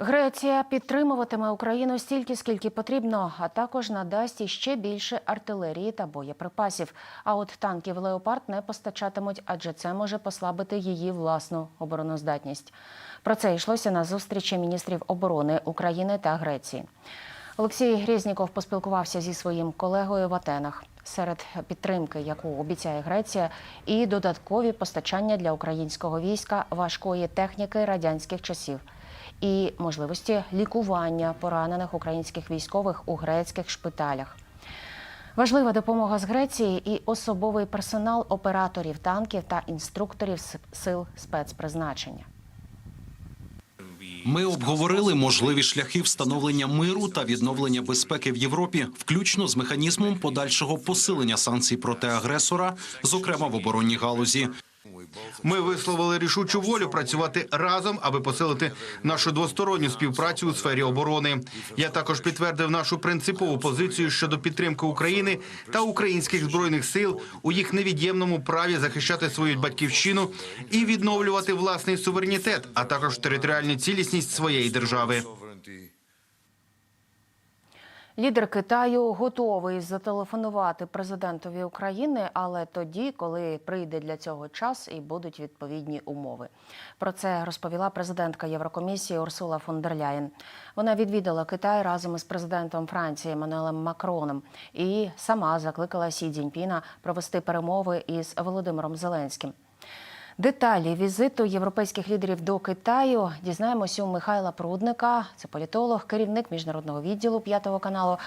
Греція підтримуватиме Україну стільки, скільки потрібно, а також надасть іще більше артилерії та боєприпасів. А от танків леопард не постачатимуть, адже це може послабити її власну обороноздатність. Про це йшлося на зустрічі міністрів оборони України та Греції. Олексій Грєзніков поспілкувався зі своїм колегою в Атенах. Серед підтримки, яку обіцяє Греція, і додаткові постачання для українського війська важкої техніки радянських часів і можливості лікування поранених українських військових у грецьких шпиталях. Важлива допомога з Греції і особовий персонал операторів танків та інструкторів сил спецпризначення. Ми обговорили можливі шляхи встановлення миру та відновлення безпеки в Європі, включно з механізмом подальшого посилення санкцій проти агресора, зокрема в оборонній галузі. Ми висловили рішучу волю працювати разом, аби посилити нашу двосторонню співпрацю у сфері оборони. Я також підтвердив нашу принципову позицію щодо підтримки України та українських збройних сил у їх невід'ємному праві захищати свою батьківщину і відновлювати власний суверенітет, а також територіальну цілісність своєї держави. Лідер Китаю готовий зателефонувати президентові України, але тоді, коли прийде для цього час і будуть відповідні умови. Про це розповіла президентка Єврокомісії Урсула фон дер Ляєн. Вона відвідала Китай разом із президентом Франції Еммануелем Макроном і сама закликала Сі Цзіньпіна провести перемови із Володимиром Зеленським. Деталі візиту європейських лідерів до Китаю дізнаємося у Михайла Прудника. Це політолог, керівник міжнародного відділу п'ятого каналу.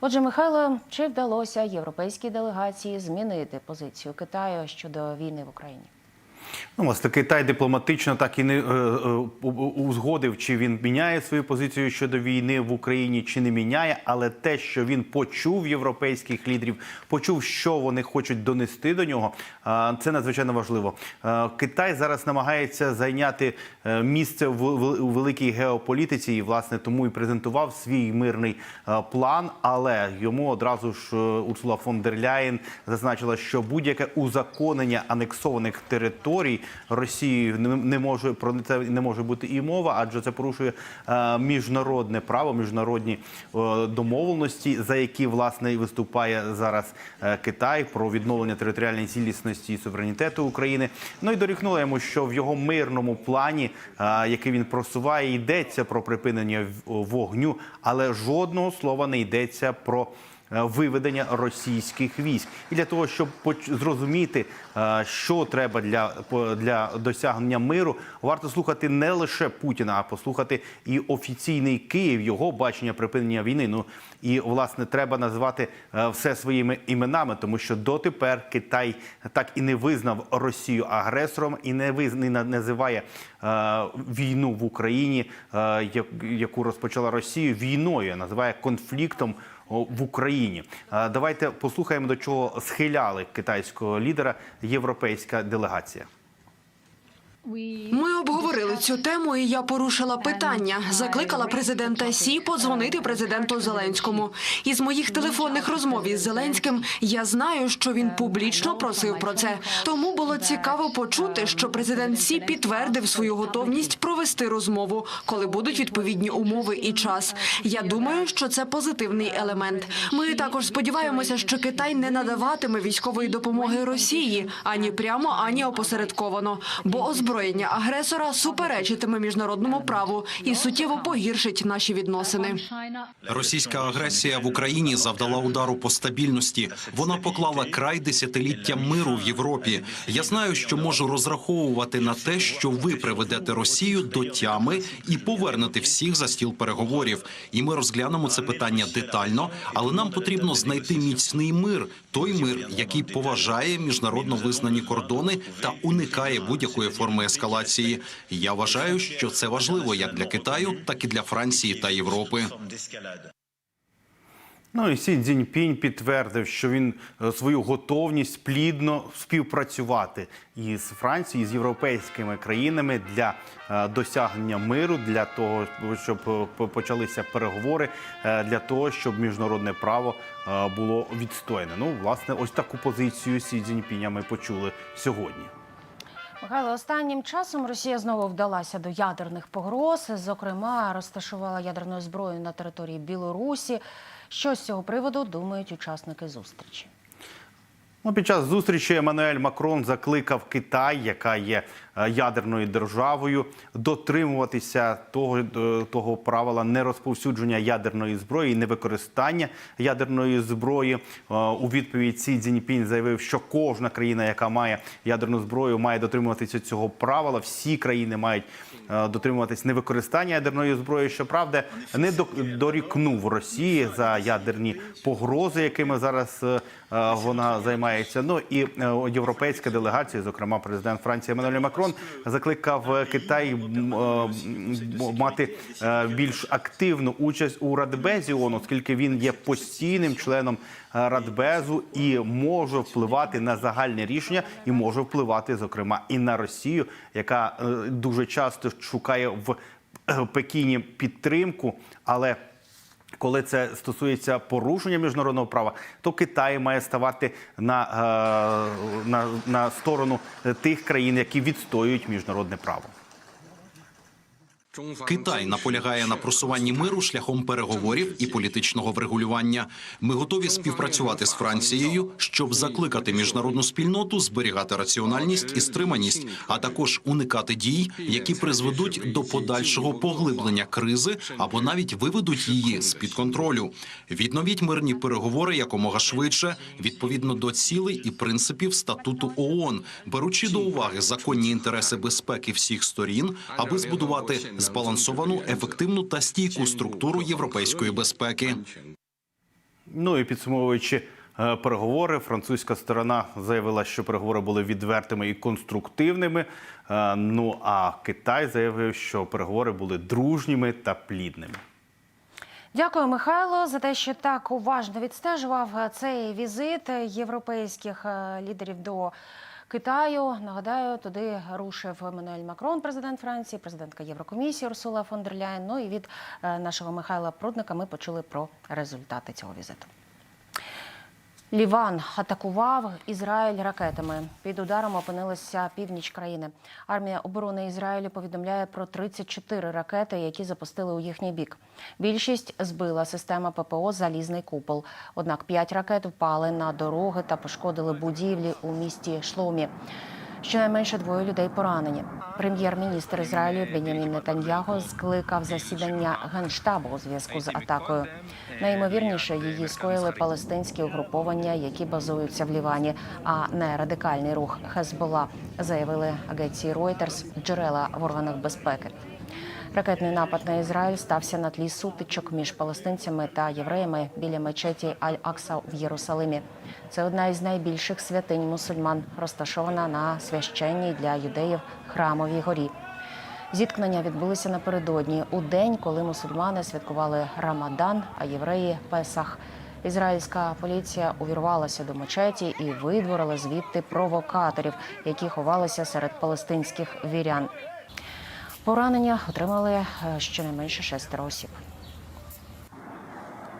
Отже, Михайло, чи вдалося європейській делегації змінити позицію Китаю щодо війни в Україні? Ну, власне, Китай дипломатично так і не е, е, узгодив, чи він міняє свою позицію щодо війни в Україні, чи не міняє. Але те, що він почув європейських лідерів, почув, що вони хочуть донести до нього, е, це надзвичайно важливо. Е, Китай зараз намагається зайняти місце в, великій геополітиці, і власне тому і презентував свій мирний план. Але йому одразу ж Урсула фон дер Ляєн зазначила, що будь-яке узаконення анексованих територій Росією не, не може про це не може бути і мова, адже це порушує е, міжнародне право, міжнародні е, домовленості, за які власне виступає зараз е, Китай про відновлення територіальної цілісності і суверенітету України. Ну і дорікнула йому, що в його мирному плані, який він просуває, йдеться про припинення вогню, але жодного слова не йдеться про виведення російських військ. І для того, щоб зрозуміти, е, що треба для, для досягнення миру, варто слухати не лише Путіна, а послухати і офіційний Київ, його бачення припинення війни. Ну і власне треба назвати е, все своїми іменами, тому що дотепер Китай так і не визнав Росію агресором і не виз... називає е, війну в Україні, е, яку розпочала Росія, війною, називає конфліктом в Україні. Давайте послухаємо, до чого схиляли китайського лідера європейська делегація. Ми обговорили цю тему, і я порушила питання. Закликала президента Сі подзвонити президенту Зеленському. Із моїх телефонних розмов із Зеленським я знаю, що він публічно просив про це. Тому було цікаво почути, що президент Сі підтвердив свою готовність провести розмову, коли будуть відповідні умови і час. Я думаю, що це позитивний елемент. Ми також сподіваємося, що Китай не надаватиме військової допомоги Росії ані прямо, ані опосередковано, бо озброєння агресора суперечитиме міжнародному праву і суттєво погіршить наші відносини. Російська агресія в Україні завдала удару по стабільності. Вона поклала край десятиліттям миру в Європі. Я знаю, що можу розраховувати на те, що ви приведете Росію до тями і повернете всіх за стіл переговорів. І ми розглянемо це питання детально, але нам потрібно знайти міцний мир, той мир, який поважає міжнародно визнані кордони та уникає будь-якої форми ескалації. Я вважаю, що це важливо як для Китаю, так і для Франції та Європи. Ну і Сі Цзіньпінь підтвердив, що він е, свою готовність плідно співпрацювати із Францією, з європейськими країнами для е, досягнення миру, для того, щоб е, почалися переговори, для того, щоб міжнародне право було відстояне. Ну, власне, ось таку позицію Сі Цзіньпіня ми почули сьогодні. Михайло, останнім часом Росія знову вдалася до ядерних погроз. Зокрема, розташувала ядерну зброю на території Білорусі. Що з цього приводу думають учасники зустрічі? Ну, під час зустрічі Еммануель Макрон закликав Китай, яка є е, ядерною державою, дотримуватися того, е, того правила нерозповсюдження ядерної зброї, і невикористання ядерної зброї. Е, У відповідь Сі Цзіньпінь заявив, що кожна країна, яка має ядерну зброю, має дотримуватися цього правила. Всі країни мають дотримуватись невикористання ядерної зброї. Щоправда, не дорікнув Росії за ядерні погрози, якими зараз вона займається. Ну і е, європейська делегація, зокрема президент Франції Еммануель Макрон, закликав е, Китай е, мати е, більш активну участь у Радбезі ООН, оскільки він є постійним членом е, Радбезу і може впливати на загальне рішення, і може впливати, зокрема, і на Росію, яка е, дуже часто шукає в е, Пекіні підтримку, але коли це стосується порушення міжнародного права, то Китай має ставати на, е, на, на сторону тих країн, які відстоюють міжнародне право. Китай наполягає на просуванні миру шляхом переговорів і політичного врегулювання. Ми готові співпрацювати з Францією, щоб закликати міжнародну спільноту зберігати раціональність і стриманість, а також уникати дій, які призведуть до подальшого поглиблення кризи або навіть виведуть її з під контролю. Відновіть мирні переговори якомога швидше, відповідно до цілей і принципів статуту ООН, беручи до уваги законні інтереси безпеки всіх сторін, аби збудувати збалансовану, ефективну та стійку структуру європейської безпеки. Ну і підсумовуючи е, переговори, французька сторона заявила, що переговори були відвертими і конструктивними. Е, Ну а Китай заявив, що переговори були дружніми та плідними. Дякую, Михайло, за те, що так уважно відстежував е, цей візит європейських лідерів до Китаю. Нагадаю, туди рушив Еммануель Макрон, президент Франції, президентка Єврокомісії Урсула фон дер Ляєн. Ну і від е, нашого Михайла Прудника ми почули про результати цього візиту. Ліван атакував Ізраїль ракетами. Під ударом опинилася північ країни. Армія оборони Ізраїлю повідомляє про 34 ракети, які запустили у їхній бік. Більшість збила система ППО Залізний купол. Однак п'ять ракет впали на дороги та пошкодили будівлі у місті Шломі. Щонайменше двоє людей поранені. Прем'єр-міністр Ізраїлю Бенямін Нетаньяго скликав засідання генштабу у зв'язку з атакою. Найімовірніше її скоїли палестинські угруповання, які базуються в Лівані, а не радикальний рух Хезбола, заявили агенції Reuters джерела в органах безпеки. Ракетний напад на Ізраїль стався на тлі сутичок між палестинцями та євреями біля мечеті Аль-Акса в Єрусалимі. Це одна із найбільших святинь мусульман, розташована на священній для юдеїв храмовій горі. Зіткнення відбулися напередодні у день, коли мусульмани святкували Рамадан, а євреї Песах. Ізраїльська поліція увірвалася до мечеті і видворила звідти провокаторів, які ховалися серед палестинських вірян. Поранення отримали е, щонайменше шестеро осіб.